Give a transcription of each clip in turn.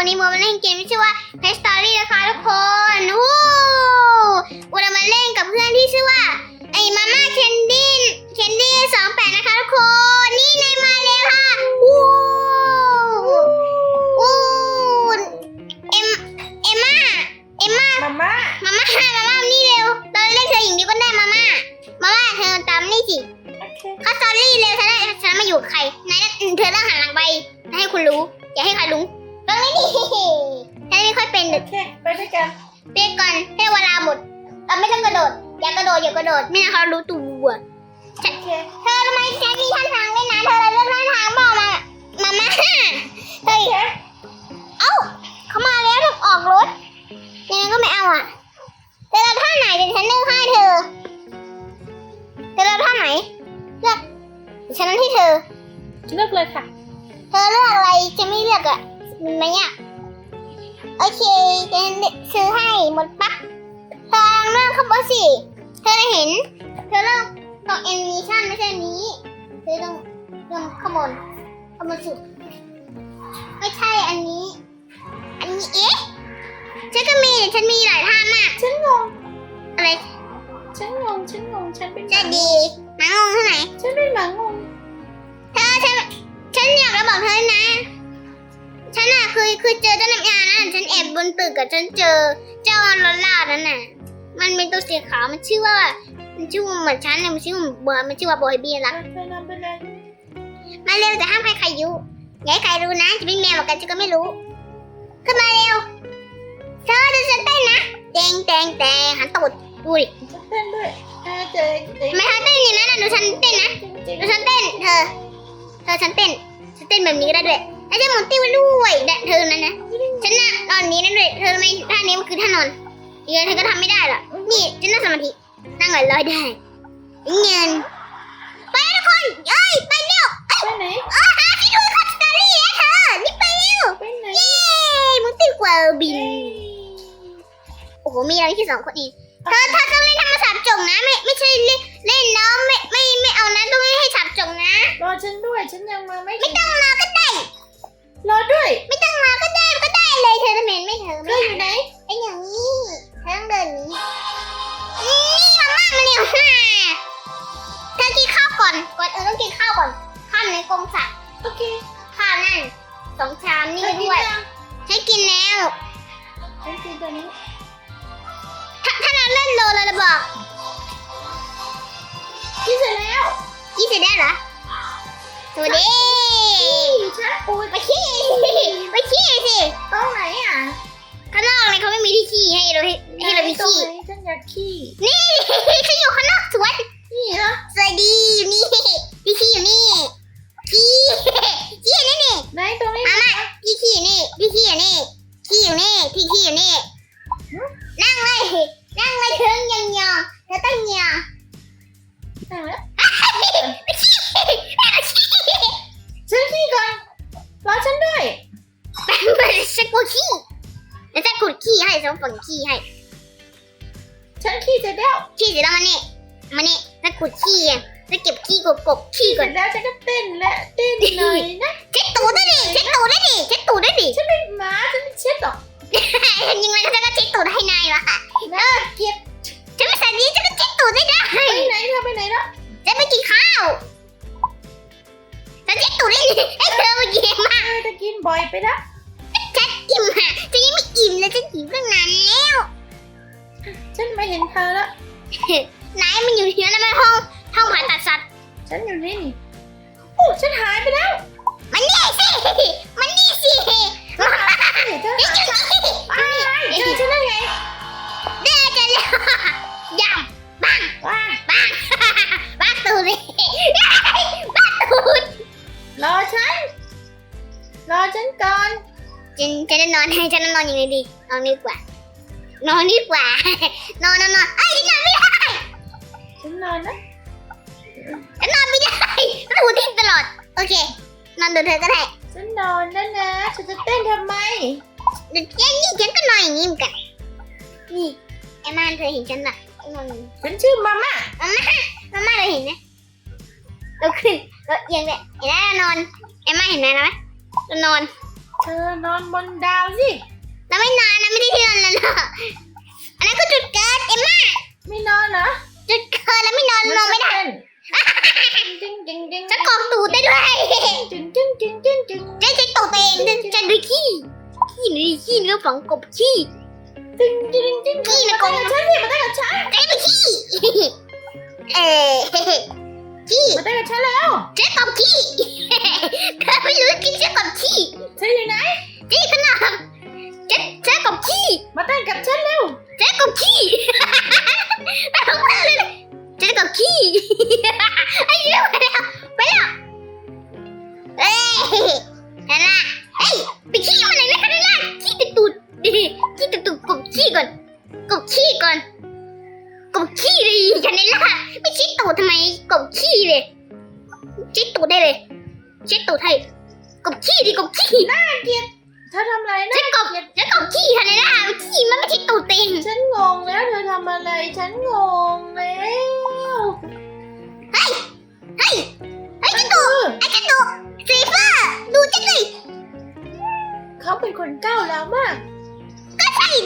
วันนี้โมมาเล่นเกมที่ชื่อว่า Pet Story นะคะทุกคนวู้วันนี้มาเล่นกับเพื่อนที่ชื่อว่าไอ้มาม่าเคนดี้เคนดี้สองแปดนะคะทุกคน นี่เลยมาเลยค่ะวู้วู้เอ็มเอ็มม่าเอ็มม่ามาม่ามาม่ามาม่านี่เร็วเราเรียกเธออย่างนี้ก็ได้มาม่ามาม่าเธอตามนี่สิโอเคเข้าสตอรี่เร็วฉันได้ฉันมาอยู่กับใครไหนนะอืมเธอต้องหันหลังไปให้คุณรู้อย่าให้ใครรู้ตรงนี้ดิ ฉันไม่ค่อยเป็นโอเด็กเคไปด้วยกันเปียกก่อนให้เวลาหมดเราไม่ต้องกระโดด อย่ากระโดดอย่ากระโดด ไม่งั้นเขารู้ตัวฉันโอเคเธอทำไมฉันมีท่าทางด้วยนะเธอเลยเลือกท่าทางบอกมามาม่า สิ เธอเห็น เธอเลือกตรงแอนิเมชันไม่ใช่อันนี้ เธอต้องเลือกข้างบนข้างบนสุด ไม่ใช่อันนี้ อันนี้เอ๊ะ ฉันก็มี ฉันมีหลายท่ามาก ฉันงง อะไร ฉันงง ฉันงง ฉันเป็นหจะมาดีหมางงเท่าไหร่ฉันเป็นหมางง เธอฉัน ฉันอยากจะบอกเธอนะ ฉันอะเคยเคยเจอเจ้าน้ำยานะ ฉันแอบบนตึกกับฉันเจอ เจ้าลอล่านั่นน่ะ มันเป็นตัวสีขาวมันชื่อว่า มันชื่อว่าเหมือนฉันเลยมันชื่อว่าเบอร์มันชื่อว่าโบยเบียละเธอนำไปเลยมาเร็วแต่ห้ามใครใครยุ่อย่าให้ใครรู้นะจะเป็นแมวเหมือนกันฉันก็ไม่รู้ ขึ้นมาเร็วเธอจะฉันเต้นนะแตงแตงแตงหันตูดดูดิฉันเต้นด้วยเออเจ๊เจ๊ทำไม่เธอเต้นอย่างนั้นน่ะดูฉันเต้นนะจริงดูฉันเต้นเธอ เธอฉันเต้นฉันเต้นแบบนี้ก็ได้ด้วยแล้วจะหมุนติ้วด้วยแต่เธอนั้นนะฉันน่ะนอนนี้นั่นด้วยเธอทำไมท่านี้มันคือท่านอน อีกอย่างเธอก็ทำไม่ได้หรอกนี่ฉันนั่งสมาธินั่งลอยลอยได้เงินไปทุกคนเอ้ยไปเร็วๆไปไหนเอ้ยหาที่ดูคัสตอรี่นะเธอนี่ไปเร็วไปไหนเย้หมุนติ้วกว่าบินโอ้โหมีเราแค่สองคนเองเธอเธอต้องเล่นธรรมศาสตร์จงนะไม่ไม่ใช่เล่นเล่นแล้วไม่ไม่ไม่เอานะต้องเล่นให้ฉับจงนะรอฉันด้วยฉันยังมาไม่ไม่ต้องมาก็ได้รอด้วย ไม่ต้องมาก็ได้ก็ได้เลยเธอจะเหม็น ยี่สิบได้เหรอสวัสดีฉันปูไปขี้ไปขี้สิ ตรงไหนอะข้างนอกเลยเขาไม่มีที่ขี้ให้เราให้ให้เราไปตรงขี้ไหนฉันอยากขี้ นี่ฉันอยู่ข้างนอกสวนนี่เหรอสวัสดีอยู่นี่พี่ขี้อยู่นี่ขี้ขี้อยู่นี่นี่ไหนตรงนี้มามาพี่ขี้อยู่นี่ นฝังขี้ให้ ฉันขี้เสร็จแล้วขี้เสร็จแล้วมานี่มานี่จะขุดขี้อะจะเก็บขี้กบกบขี้เสก่อร็นจแล้วฉันก็เต้นและเต้นหน่อยนะเช็ดตูดด้วยดิเช็ดตูดด้วยดิเช็ดตูดด้วยดิ ฉันเป็นหมาฉันไม่เช็ดหรอกฉันยิงเลยฉันก็เช็ดตูดให้นายวะนะเกลียดฉันไม่ใส่นี้ฉันก็เช็ดตูดได้นะไปไหนเธอไปไหนแล้วฉันไปกินข้าวฉันเช็ดตูดได้ดิไอ้เธอเมื่อกี้มาเธอจะกินบ่อยไปแล้วฉัน อิ่มอะฉันยังไม่อิ่มเลยฉันหิวตั้งนานแล้วฉันไม่เห็นเธอแล้วไหนมันอยู่ที่นั่นมันห้องห้องผ่าตัดสัตว์ฉันอยู่นี่นี่โอ้ฉันหายไปแล้ว มันนี่สิมันนี่สิมาเดี๋ยวเธอไอ้หายเจ้านี่ไปเจอฉันได้ไงเด้ ฉันฉันจะนอนให้ฉันจะนอนยังไงดีนอนดีกว่านอนดีกว่านอนนอนนอนเอ้ยฉันนอนไม่ได้ฉันนอนนะฉันนอนไม่ได้ตูดทิ้งตลอดโอเคนอนดูเธอก็ได้ฉันนอนแล้วนะฉันจะเต้นทำไมเดี๋ยวฉันนี่ฉันก็นอนอย่างนี้เหมือนกันนี่ไอ้มานเธอเห็นฉันปะนอนอย่างนี้ฉันชื่อมาม่ามาม่ามาม่าเธอเห็นไหมเราขึ้นเราเอียงเลยเห็นไหมเรานอนไอ้มาเห็นไหมนะเรานอน เธอนอนบนดาวสิเราไม่นอนนะไม่ได้ที่นอนแล้วเนอะอันนั้นก็จุดเกิดเอ็มม่าไม่นอนเหรอจุดเกิดแล้วไม่นอนนอนไม่ได้จริงจริงจริงจะกรอกตูดได้ด้วยจริงจริงจริงจริงจริงจะใช้ตูดตัวเองจะจะดูขี้ขี้หรือขี้เนื้อฝังกบขี้จริงจริงจริงขี้นะมากเต้งนกับฉันสิมาเต้นกับฉันจะดูขี้เออขี้มาเต้นกับฉันแล้วเจ๊กบขี้ ขี้เธ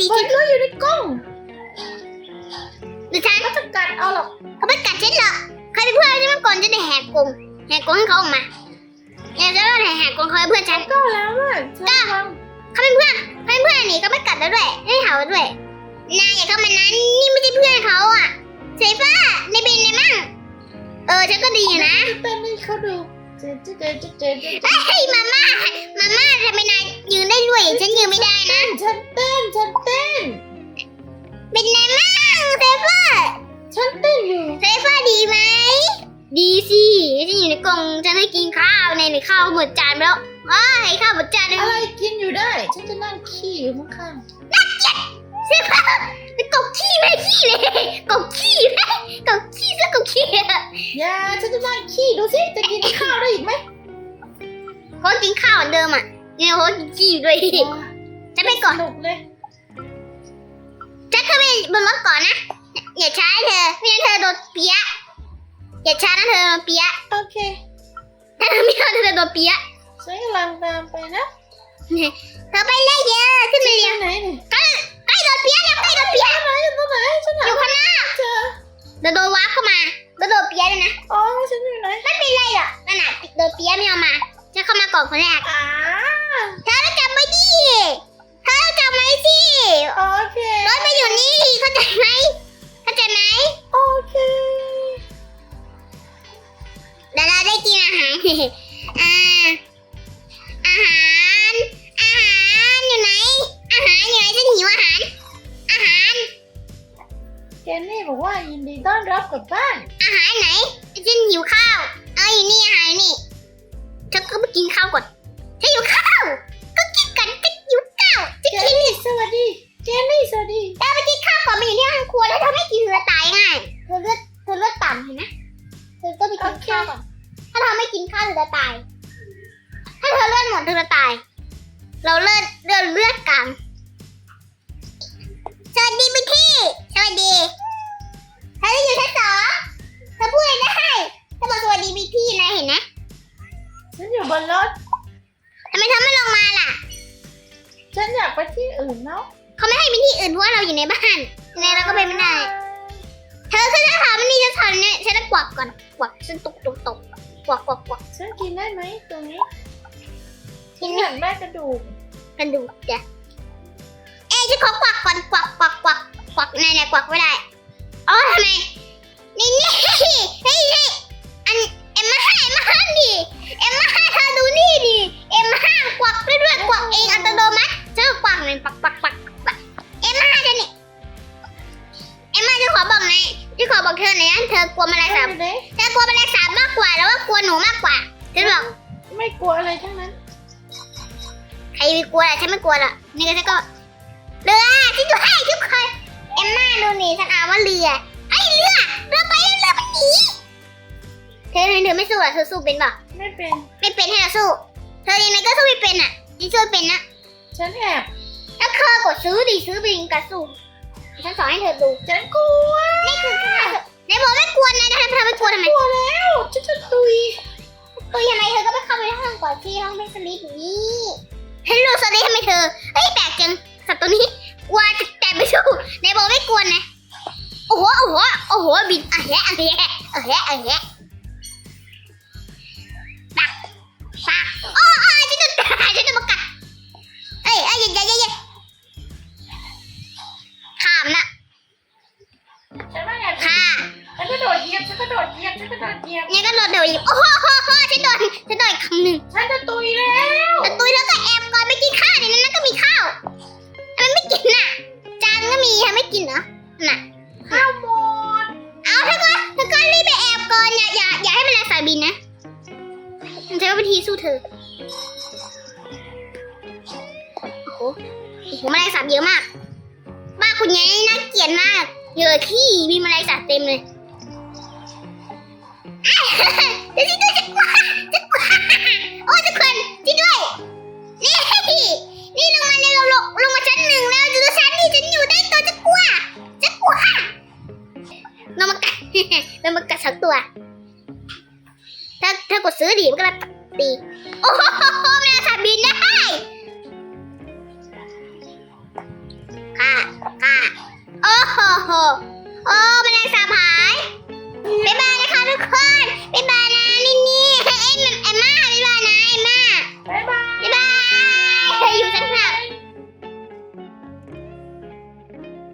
ก็ใช่ดิเฮ้ฉัยนเขาอยู่ในกล้องดิฉันเขาจะกัดเอาหรอกเขาไม่กัดฉันหรอกเคยเป็นเพื่อนฉันมาก่อนจะได้แหกกรงแหกกรงให้เขาออกมาเนี่ยจะได้แหกกรงเขาเป็นเพื่อนฉันก้าวแล้วมากฉันทเขาเป็นเพื่อนเขาเป็นเพื่อนนี่เขาไม่กัดแล้วด้วยไม่เห่าด้วยนายอย่าเข้ามานะนี่ไม่ใช่เพื่อนเขาอะเซฟ้าในบินเลยมั่งเออฉันก็ดีอยู่นะำเต้นให้เขาดู เจ๊เจ๊เจ๊เจ๊เจ๊เจ๊เฮ้ยมาม่ามาม่าทำไมนายยืนได้ด้วยฉันยืนไม่ได้นะ ฉันเต้นฉันเต้น เป็นไงมั่งเซฟ้าฉันเต้นอยู่เซฟ้าดีไหม ดีสิฉันอยู่ในกรงฉันให้กินข้าวในในข้าวหมดจานไปแล้วว้ายข้าวหมดจานเลยอะไรกินอยู่ได้ ฉันจะนั่งขี้อยู่ข้าง เซฟ้าเป็นกบขี้ไหมขี้เลยกบขี้ไหมกบขี้ซะกบขี้อะๆอย่าฉันจะนั่งขี้ดูสิจะกินข้าวได้อีกไหมเขากินข้าวเหมือนเดิมอะเนี่ยเขากินขี้อยู่ด้วยจะไปก่อนสนุกเลยจะขึ้นไปบนรถก่อนนะอย่าช้าเธอไม่งั้นเธอโดนเปียะอย่าช้านะเธอโดนเปียะโอเคถ้าเธอไม่เอาเธอจะโดนเปียะฉันกำลังตามไปนะเธอไปเลยเยอะขึ้นไปเร็วไหนเนี่ยใกล้ใกล้ โดนเปียะแล้วใกล้โดนเปียะไหนอยู่ตรงไหนฉันอหายู่ข้างหน้าเจอเดี๋ยวโดนวาร์ปเข้ามาแล้วโดนเปียะเลยนะ อ๋อฉันอยู่ไหนไม่เป็นไรหรอกนั่นน่ะโดนเปียะไม่เอามา จะเข้ามาก่อนคนแรกอ่าเธอต้องจำไว้ดิเธอต้องจำไว้สิโอเครถไปอยู่นี่เข้าใจไหมเข้าใจไหมโอเคเดี๋ยวเราได้กินอาหาร อ่าอา บอกว่ายินดีต้อนรับกลับบ้าน อาหารไหนฉันหิวข้าว เอาอยู่นี่อาหารนี่ฉันก็ไปกินข้าวก่อนฉันหิวข้าว ก็กินกันจะหิวข้าวจะเจกินนนี่สวัสดี เจนนี่สวัสดีเราไปกินข้าวก่อนมันอยู่ที่ห้องครัวแล้วเธอไม่กินเธอตายง่ายเธอเลือดเธอเลือดต่ำเห็นไหมเธอก็ไปกินข้าวก่อน ถ้าเธอไม่กินข้าวเธอจะตาย ถ้าเธอเลือดหมดเธอจะตาย เราเลือดเลือดเลือดกลาง นอยู่บนรถ ทำไมเธอไม่ลงมาล่ะ ฉันอยากไปที่อื่นเนาะเขาไม่ให้ไปที่อื่นเพราะว่าเราอยู่ในบ้านยังไงเราก็ไปไม่ได้ เธอขึ้นมาถามมันนี่จะถามเนี่ยฉันจะกวักก่อนกวักฉันตกตกตกกวักกวักกวักฉันกินได้ไหมตรงนี้กิฉันนไม่อยากได้กระดูกกันดูจ้ะเอ้ยฉันขอกวักก่อนกวักกวักกวักกวักไหนไหนกวักไม่ได้อ๋อทำไมนี่นี่เฮ้ยเฮ้ยอันเอ็มมาให้เอ็มมาให้ดิเอ็มมาให้ เธอดูนี่ดิเอ็มมาให้กวักได้ด้วยกวักเองอัตโนมัติฉันก็กวักเลยปักปักปักปักเอ็มมาให้เธอนี่เอ็มมาจะขอบอกหน่อยจะขอบอกเธอหน่อยนะเธอกลัวแมลงสาบอยู่ไหนเธอกลัวแมลงสาบมากกว่าแล้วว่ากลัวหนูมากกว่าฉันบอกไม่กลัวอะไรทั้งนั้นใครไปกลัวล่ะฉันไม่กลัวหรอกนี่ก็ฉันก็เรือฉันจะให้ทุกคนเอ็มม่าดูนี่ฉันอ่านว่าเรือไอ้เรือเรือไปแล้วเรือมันหนี เธอเธอเธอไม่สู้เหรอเธอสู้เป็นเปล่าไม่เป็น ไม่เป็นให้เราสู้ เธอยังไงก็สู้ไม่เป็นอะฉันสู้เป็นนะฉันแอบแล้วเธอกดซื้อดิซื้อไปยิงกระสู้ฉันสอนให้เธอดูฉันกลัวนี่คือข้าในบอกไม่กลัวนะแต่เธอไม่กลัวทำไมกลัวแล้วฉันจะตุยตัวยังไงเธอก็ไปเข้าไปในห้องก่อนที่ห้องไม่สลิปอยู่นี่ฮัลโหลสวัสดีทำไมเธอเฮ้ยแปลกจังสัตว์ตัวนี้กลัวจะแต่ไม่สู้ในบอกไม่กวนนะโอ้โหโอ้โหโอ้โหบินอะแฮะอะแฮะอะแฮะอะแฮะ โอ้โอ้ฉันโดนกัดฉันโดนมากัดเอ้ยเอ้ยอย่าอย่าอย่าข้ามนะฉันว่าอยากค่ะ ฉันก็โดดเหยียบฉันก็โดดเหยียบฉันก็โดดเหยียบ เนี่ยก็โดนเดี๋ยวอีกโอ้โหโอ้โหฉันโดนฉันโดนอีกคำหนึ่งฉันจะตุยแล้วแต่ือขี้มีแมลงสาบเต็มเลยอ้าวเดี๋ยวสิด้วยจะกลัวจะกลัวโอ้ทุกคนจริงด้วย นี่ นี่ลงมาเนี่ยเราลงลงมาชั้นหนึ่งแล้วดูชั้นนี่ฉันอยู่ใต้ตัวจะกลัวจะกลัวเรามากัดเรามากัดสองตัว ถ้าถ้ากดซื้อดีมันก็จะตีโอ้โหแมลงสาบบินได้ค่ะค่ะโอ้โห โอ้บันไดสาบหายบ๊ายบายนะคะทุกคนบ๊ายบายนะนี่นี่เอ็มเอ็มม่าบ๊ายบายนะเอ็มม่า บ๊ายบาย